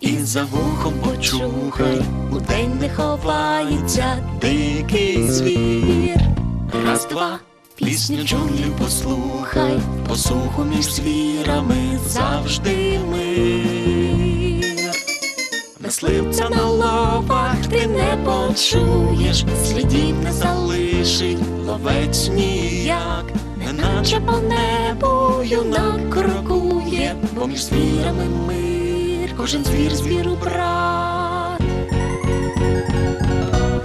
і за вухом почухай, у день не ховається дикий звір. Раз, два, пісню джунглів послухай, посуху між звірами завжди мир. Мисливця на лапах ти не почуєш, слідів не залишить ловець ніяк, неначе по небу юнак крокує, бо між звірами мир, кожен звір звіру брат.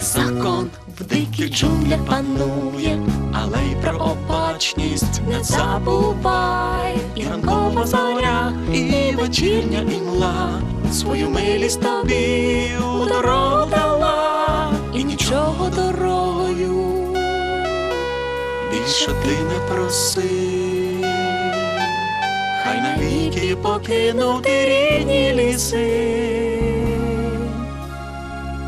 Закон в диких джунглях панує, але й про обачність не забувай. І ранкова зоря, і вечірня імла свою милість тобі у дорогу дала, і нічого дорогою більше ти не проси. Навіки покинути рідні ліси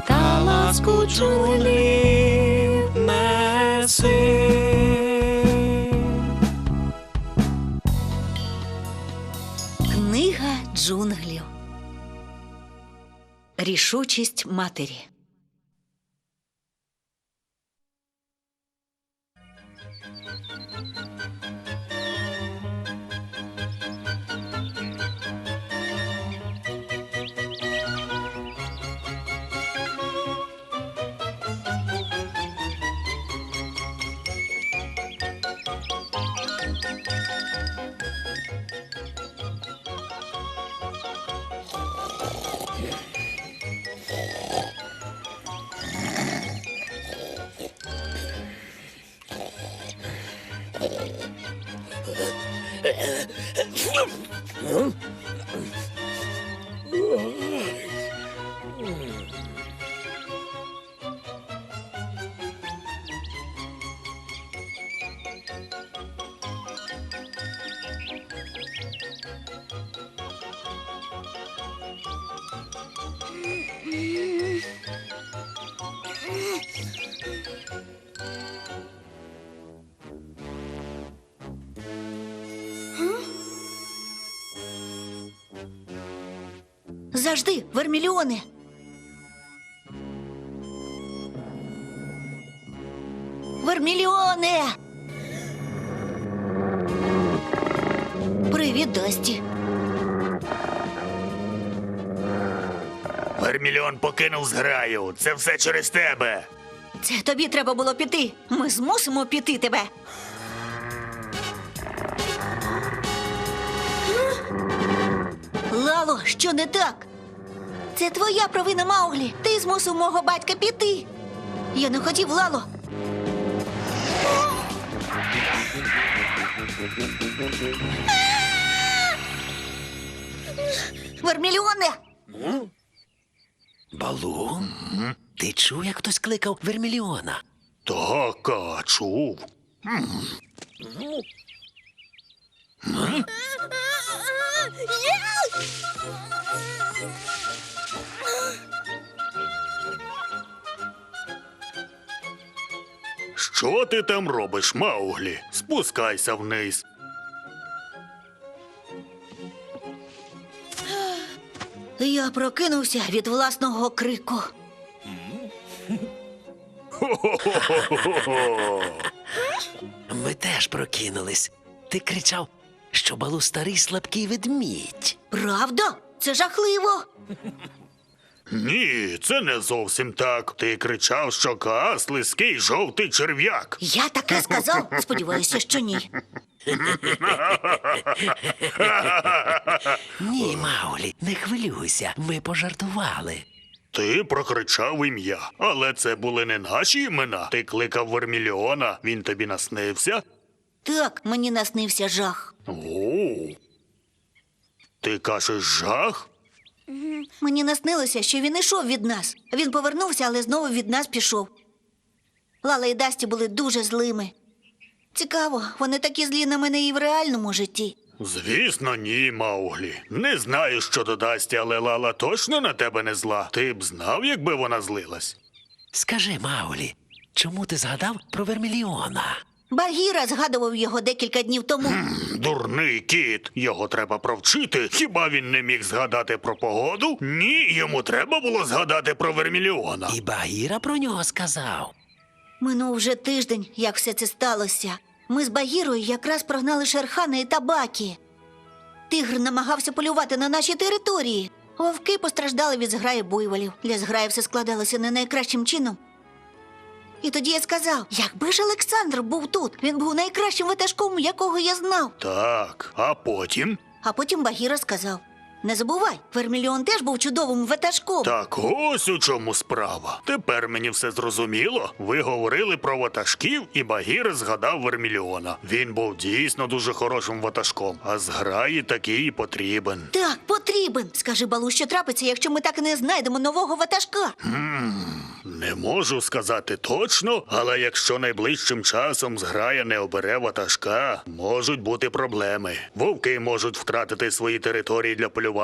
та ласку джунглів неси. Книга джунглів. Рішучість матері. Hı? Завжди, вермільйони. Вермільйоне. Привіт, Дасті. Вермільон покинув зграю. Це все через тебе. Це тобі треба було піти. Ми змусимо піти тебе. Лало, що не так? Це твоя провина, Мауглі. Ти змусив мого батька піти. Я не хотів, Лало. Вермільйоне! Балу? Ти чув, як хтось кликав Верміліона? Так, а, чув. Що ти там робиш, Мауглі? Спускайся вниз. Я прокинувся від власного крику. Ми теж прокинулись. Ти кричав, що балу старий слабкий ведмідь. Правда? Це жахливо. Ні, це не зовсім так. Ти кричав, що Ка слизький жовтий черв'як. Я таке сказав. Сподіваюся, що ні. Ні, Маулі, не хвилюйся, ми пожартували. Ти прокричав ім'я, але це були не наші імена. Ти кликав Вермільйона, він тобі наснився. Так, мені наснився жах. О. Ти кажеш жах? Мені наснилося, що він ішов від нас. Він повернувся, але знову від нас пішов. Лала і Дасті були дуже злими. Цікаво, вони такі злі на мене і в реальному житті. Звісно, ні, Мауглі. Не знаю, що додасть, але Лала точно на тебе не зла. Ти б знав, якби вона злилась. Скажи, Маулі, чому ти згадав про Верміліона? Багіра згадував його декілька днів тому. Дурний кіт. Його треба провчити. Хіба він не міг згадати про погоду? Ні, йому треба було згадати про Верміліона. І Багіра про нього сказав. Минув вже тиждень, як все це сталося. Ми з Багірою якраз прогнали Шерхана і табакі. Тигр намагався полювати на нашій території. Вовки постраждали від зграї буйволів. Для зграї все складалося не найкращим чином. І тоді я сказав: якби ж Олександр був тут, він був найкращим ватажком, якого я знав. Так, а потім? А потім Багіра сказав: Не забувай, Вермільон теж був чудовим ватажком. Так ось у чому справа. Тепер мені все зрозуміло. Ви говорили про ватажків, і Багір згадав Верміліона. Він був дійсно дуже хорошим ватажком, а зграї такий і потрібен. Так, потрібен. Скажи балу, що трапиться, якщо ми так і не знайдемо нового ватажка. Не можу сказати точно, але якщо найближчим часом зграя не обере ватажка, можуть бути проблеми. Вовки можуть втратити свої території для полювання.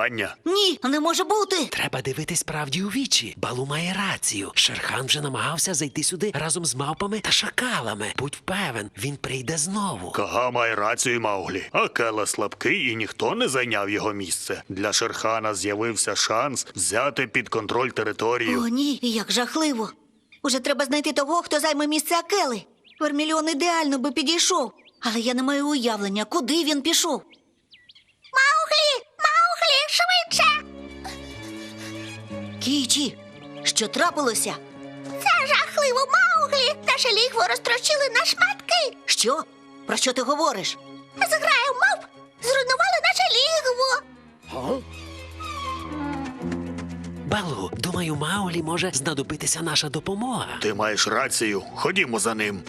Ні, не може бути. Треба дивитись правді у вічі. Балу має рацію. Шерхан вже намагався зайти сюди разом з мавпами та шакалами. Будь впевен, він прийде знову. Кага має рацію Мауглі, а Кела слабкий і ніхто не зайняв його місце. Для Шерхана з'явився шанс взяти під контроль територію. О, ні, як жахливо. Уже треба знайти того, хто займе місце Акели. Вермільон ідеально би підійшов, але я не маю уявлення, куди він пішов. Кічі, що трапилося? Це жахливо, Мауглі! Наше лігво розтрощили на шматки. Що? Про що ти говориш? Зграю мавп! Зруйнували наше лігво. Балу, думаю, Маулі може знадобитися наша допомога. Ти маєш рацію. Ходімо за ним.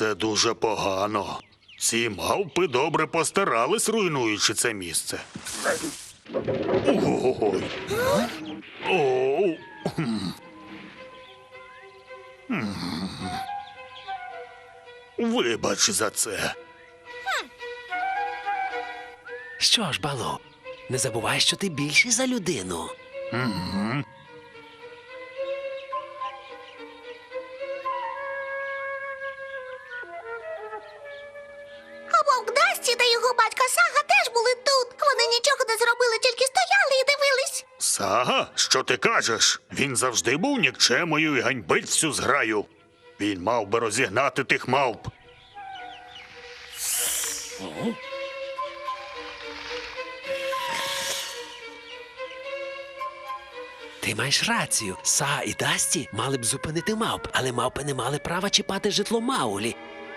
Це дуже погано. Ці мавпи добре постарались, руйнуючи це місце. Ой. Хм. Вибач за це. Що ж, Балу, не забувай, що ти більший за людину. А кажеш? Він завжди був нікчемою і ганьбить всю зграю. Він мав би розігнати тих мавп. Ти маєш рацію. Са і Дасті мали б зупинити мавп, але мавпи не мали права чіпати житло Маулі.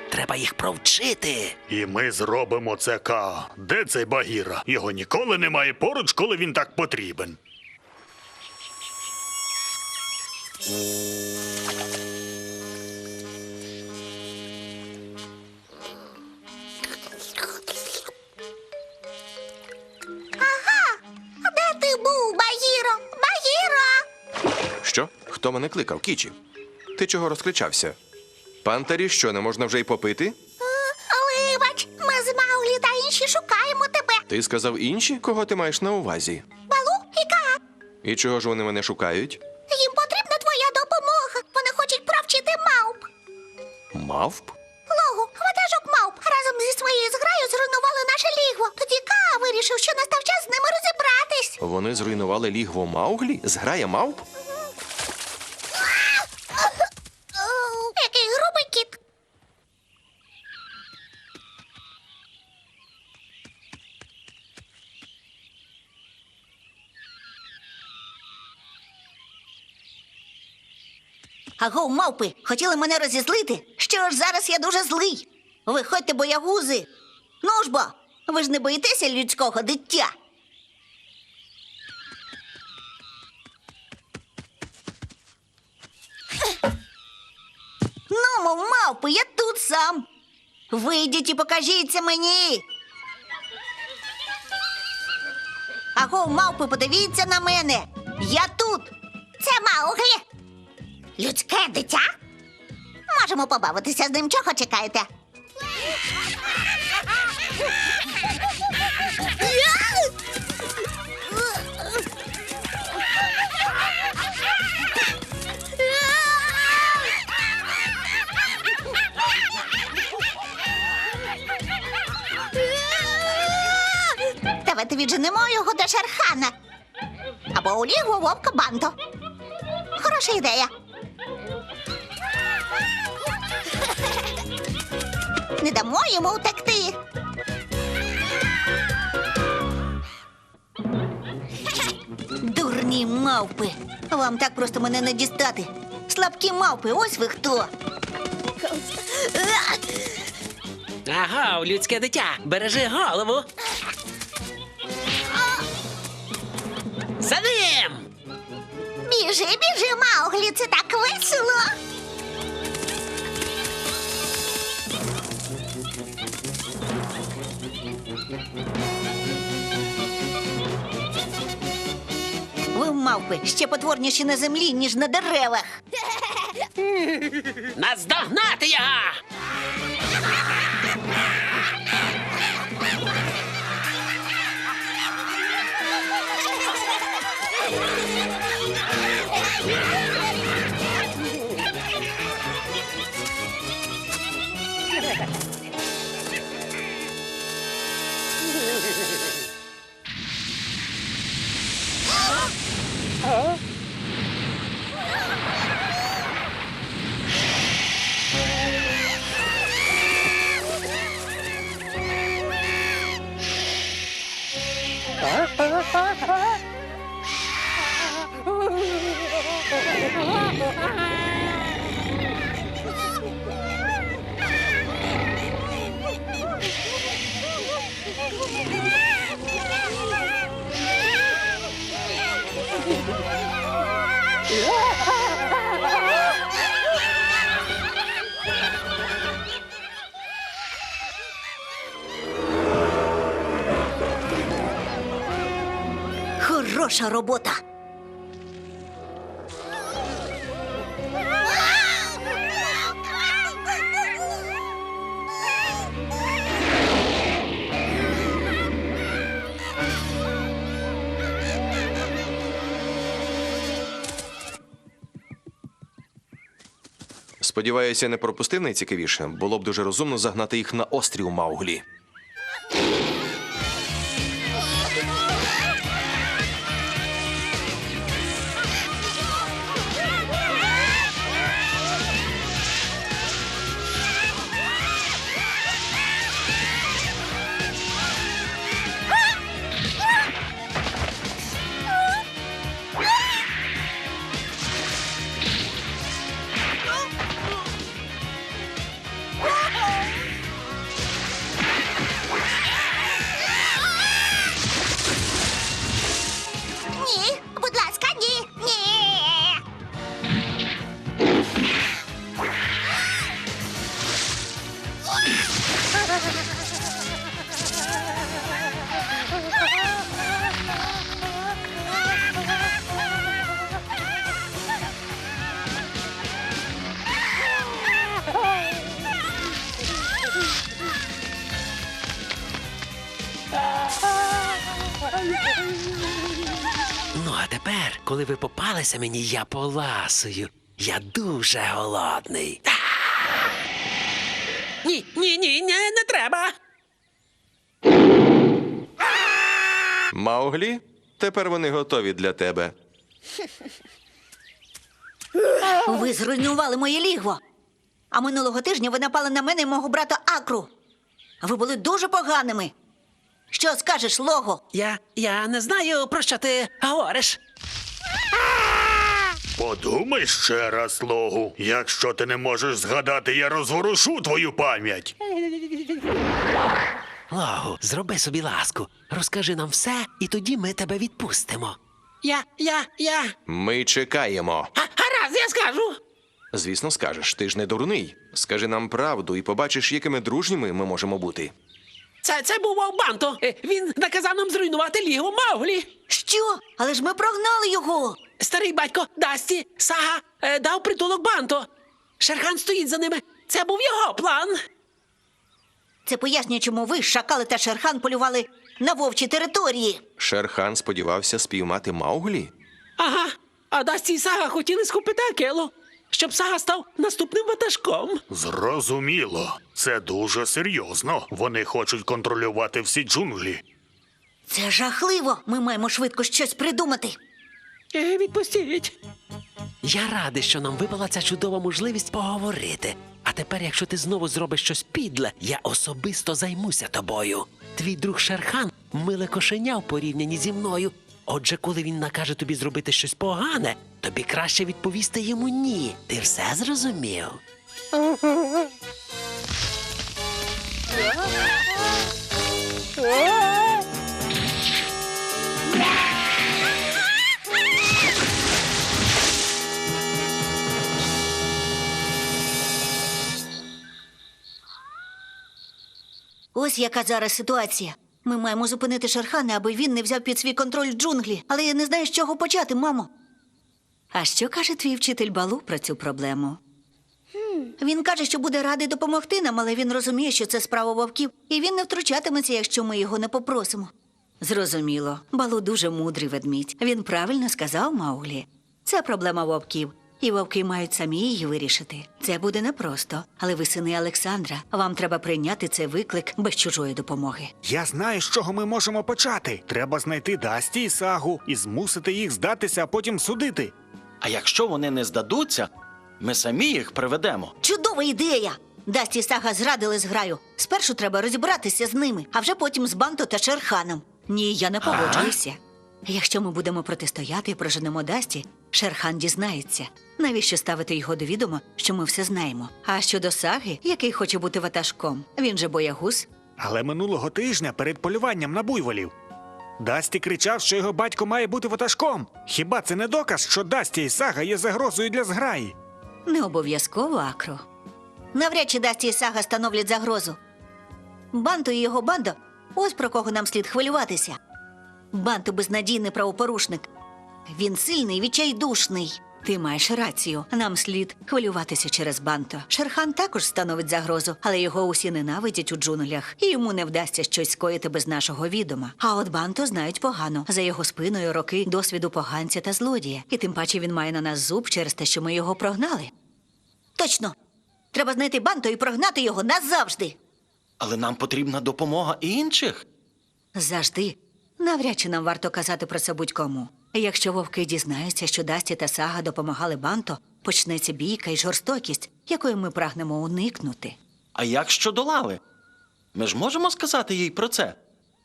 Треба їх провчити. І ми зробимо це Ка. Де цей Багіра? Його ніколи немає поруч, коли він так потрібен. Де ти був, Багіро? Багіро! Що? Хто мене кликав? Кічі? Ти чого розкричався? Пантері, що не можна вже й попити? Вибач, ми з Маулі та інші шукаємо тебе. Ти сказав інші? Кого ти маєш на увазі? Балу і Ка. І чого ж вони мене шукають? Мавп? Логу, ватажок мавп разом зі своєю зграю зруйнували наше лігво. Тоді Ка вирішив, що настав час з ними розібратись. Вони зруйнували лігво Мауглі? Зграя мавп? Який грубий кіт. Аго, мавпи, хотіли мене розізлити? Що ж, зараз я дуже злий. Виходьте, боягузи. Ну ж бо, Ви ж не боїтеся людського дитя? Ну, мов мавпи, я тут сам. Вийдіть і покажіться мені. Аго, мавпи, подивіться на мене. Я тут. Це Мауглі. Людське дитя? Можемо побавитися з ним. Чого чекаєте? Давайте відженемо його до Шерхана. Або у лігу вовка банто. Хороша ідея. Не дамо йому втекти. Дурні мавпи. Вам так просто мене не дістати. Слабкі мавпи, ось ви хто. Ага, людське дитя, бережи голову. За ним! Біжи, біжи, Мауглі, це так весело. Ви, мавпи, ще потворніші на землі, ніж на деревах. Наздогнати його! Хороша робота. Сподіваюся, не пропустив найцікавіше. Було б дуже розумно загнати їх на острів Мауглі. Коли ви попалися мені, я поласую. Я дуже голодний. Ні, ні, ні, ні, не треба. Мауглі, тепер вони готові для тебе. Ви зруйнували моє лігво. А минулого тижня ви напали на мене і мого брата Акру. Ви були дуже поганими. Що скажеш, Лого? Я, я не знаю, про що ти говориш. Подумай ще раз, Логу. Якщо ти не можеш згадати, я розворушу твою пам'ять. Лагу, зроби собі ласку, розкажи нам все, і тоді ми тебе відпустимо. Я, я, я. Ми чекаємо. А, гаразд, я скажу. Звісно, скажеш, ти ж не дурний. Скажи нам правду і побачиш, якими дружніми ми можемо бути. Це, це був Вовбанто. Е, Він наказав нам зруйнувати лігу Мауглі. Що? Але ж ми прогнали його. Старий батько Дасті, Сага, е, дав притулок Банто. Шерхан стоїть за ними. Це був його план. Це пояснює, чому ви, шакали та шерхан, полювали на вовчі території. Шерхан сподівався спіймати Мауглі? Ага. А Дасті і Сага хотіли схопити Акелу, щоб Сага став наступним ватажком. Зрозуміло. Це дуже серйозно. Вони хочуть контролювати всі джунглі. Це жахливо. Ми маємо швидко щось придумати. Е, Відпустіть. Я радий, що нам випала ця чудова можливість поговорити. А тепер, якщо ти знову зробиш щось підле, я особисто займуся тобою. Твій друг Шерхан миле кошеня в порівнянні зі мною. Отже, коли він накаже тобі зробити щось погане, тобі краще відповісти йому ні. Ти все зрозумів? Ось яка зараз ситуація. Ми маємо зупинити Шерхана, аби він не взяв під свій контроль джунглі. Але я не знаю, з чого почати, мамо. А що каже твій вчитель Балу про цю проблему? Він каже, що буде радий допомогти нам, але він розуміє, що це справа вовків, і він не втручатиметься, якщо ми його не попросимо. Зрозуміло, Балу дуже мудрий ведмідь. Він правильно сказав Мауглі. Це проблема вовків, і вовки мають самі її вирішити. Це буде непросто, але ви сини Олександра. Вам треба прийняти цей виклик без чужої допомоги. Я знаю, з чого ми можемо почати. Треба знайти Дасті і Сагу і змусити їх здатися, а потім судити. А якщо вони не здадуться, ми самі їх приведемо. Чудова ідея! Дасті і Сага зрадили зграю. Спершу треба розібратися з ними, а вже потім з Банто та Шерханом. Ні, я не погоджуюся. Якщо ми будемо протистояти і проженемо Дасті, Шерхан дізнається. Навіщо ставити його до відома, що ми все знаємо? А щодо Саги, який хоче бути ватажком, він же боягуз. Але минулого тижня перед полюванням на буйволів Дасті кричав, що його батько має бути ватажком. Хіба це не доказ, що Дасті і Сага є загрозою для зграї? Не обов'язково, Акро. Навряд чи Дасті і Сага становлять загрозу. Банто і його бандо ось про кого нам слід хвилюватися. Банто безнадійний правопорушник. Він сильний відчайдушний. Ти маєш рацію. Нам слід хвилюватися через Банто. Шерхан також становить загрозу, але його усі ненавидять у джунглях, і йому не вдасться щось скоїти без нашого відома. А от Банто знають погано. За його спиною роки досвіду поганця та злодія. І тим паче він має на нас зуб через те, що ми його прогнали. Точно. Треба знайти Банто і прогнати його назавжди. Але нам потрібна допомога інших. Завжди. Навряд чи нам варто казати про це будь-кому. Якщо вовки дізнаються, що Дасті та Сага допомагали Банто, почнеться бійка і жорстокість, якої ми прагнемо уникнути. А як щодо лали? Ми ж можемо сказати їй про це.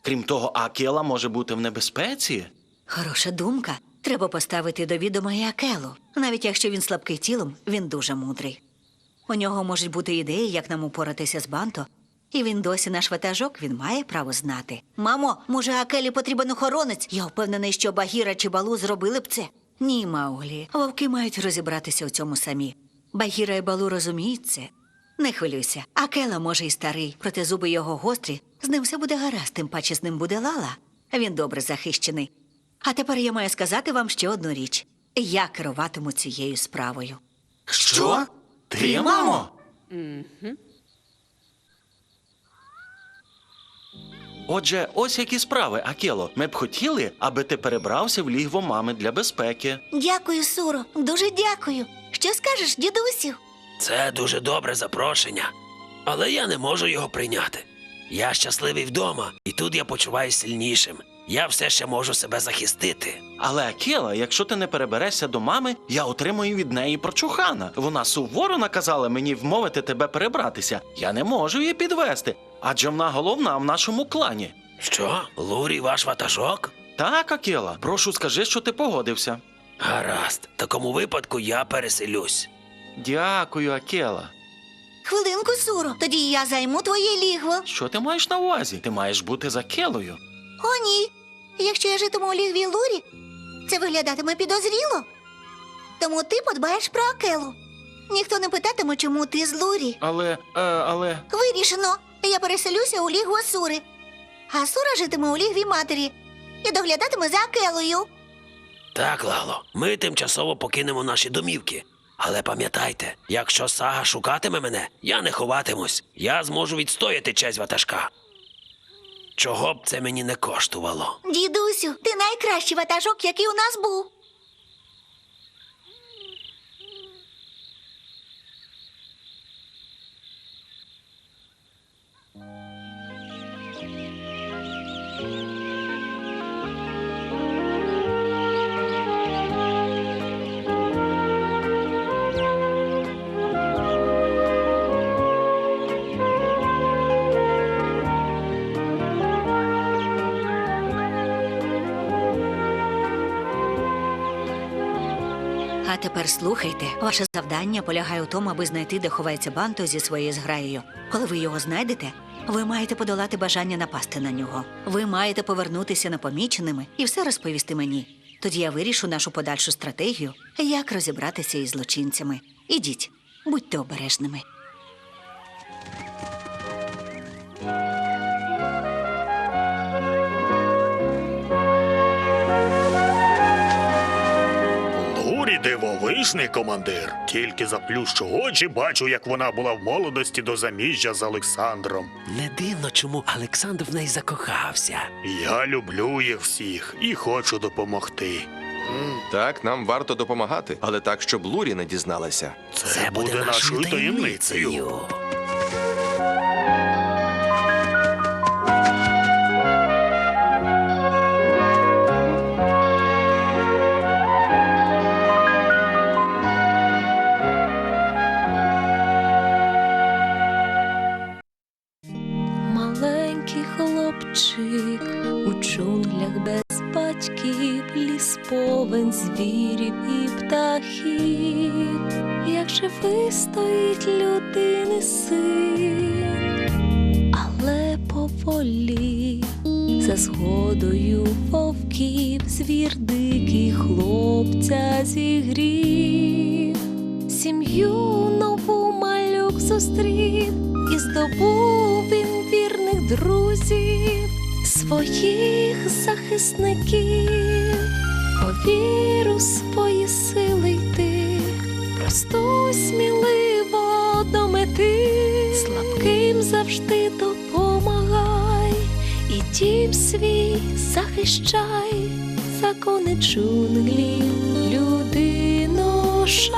Крім того, Акела може бути в небезпеці. Хороша думка. Треба поставити до відома і Акелу. Навіть якщо він слабкий тілом, він дуже мудрий. У нього можуть бути ідеї, як нам упоратися з Банто, і він досі наш ватажок, він має право знати. Мамо, може, Акелі потрібен охоронець? Я впевнений, що Багіра чи Балу зробили б це. Ні, Мауглі. Вовки мають розібратися у цьому самі. Багіра і Балу розуміють це. Не хвилюйся. Акела може і старий, проте зуби його гострі. З ним все буде гаразд, тим паче з ним буде лала. Він добре захищений. А тепер я маю сказати вам ще одну річ: я керуватиму цією справою. Що? Ти, мамо? Отже, ось які справи, Акело. Ми б хотіли, аби ти перебрався в лігво мами для безпеки. Дякую, Суро. Дуже дякую. Що скажеш, дідусю? Це дуже добре запрошення, але я не можу його прийняти. Я щасливий вдома, і тут я почуваюся сильнішим. Я все ще можу себе захистити. Але Акела, якщо ти не переберешся до мами, я отримую від неї прочухана. Вона суворо наказала мені вмовити тебе перебратися. Я не можу її підвести, адже вона головна в нашому клані. Що, Лурі, ваш ватажок? Так, Акела, прошу, скажи, що ти погодився. Гаразд, в такому випадку я переселюсь. Дякую, Акела. Хвилинку, Суро, тоді я займу твоє лігво. Що ти маєш на увазі? Ти маєш бути за келою. О, ні. Якщо я житиму у лігві Лурі, це виглядатиме підозріло. Тому ти подбаєш про Акелу. Ніхто не питатиме, чому ти з Лурі. Але, е, але. Вирішено. Я переселюся у лігу Асури. А Асура житиме у лігві матері і доглядатиме за Акелою. Так, Лало, ми тимчасово покинемо наші домівки. Але пам'ятайте, якщо сага шукатиме мене, я не ховатимусь. Я зможу відстояти честь ватажка. Чого б це мені не коштувало? Дідусю, ти найкращий ватажок, який у нас був. Тепер слухайте, ваше завдання полягає у тому, аби знайти, де ховається банто зі своєю зграєю. Коли ви його знайдете, ви маєте подолати бажання напасти на нього. Ви маєте повернутися непоміченими і все розповісти мені. Тоді я вирішу нашу подальшу стратегію, як розібратися із злочинцями. Ідіть, будьте обережними. Дивовижний командир. Тільки заплющу очі, бачу, як вона була в молодості до заміжжя з Олександром. Не дивно, чому Олександр в неї закохався. Я люблю їх всіх і хочу допомогти. Так, нам варто допомагати, але так, щоб Лурі не дізналася. Це, буде, нашою таємницею. Вистоїть людини син, але поволі за згодою вовків звір дикий хлопця зігрів, сім'ю нову малюк зустрів і здобув він вірних друзів, своїх захисників, свій захищай, закони джунглі людиноша.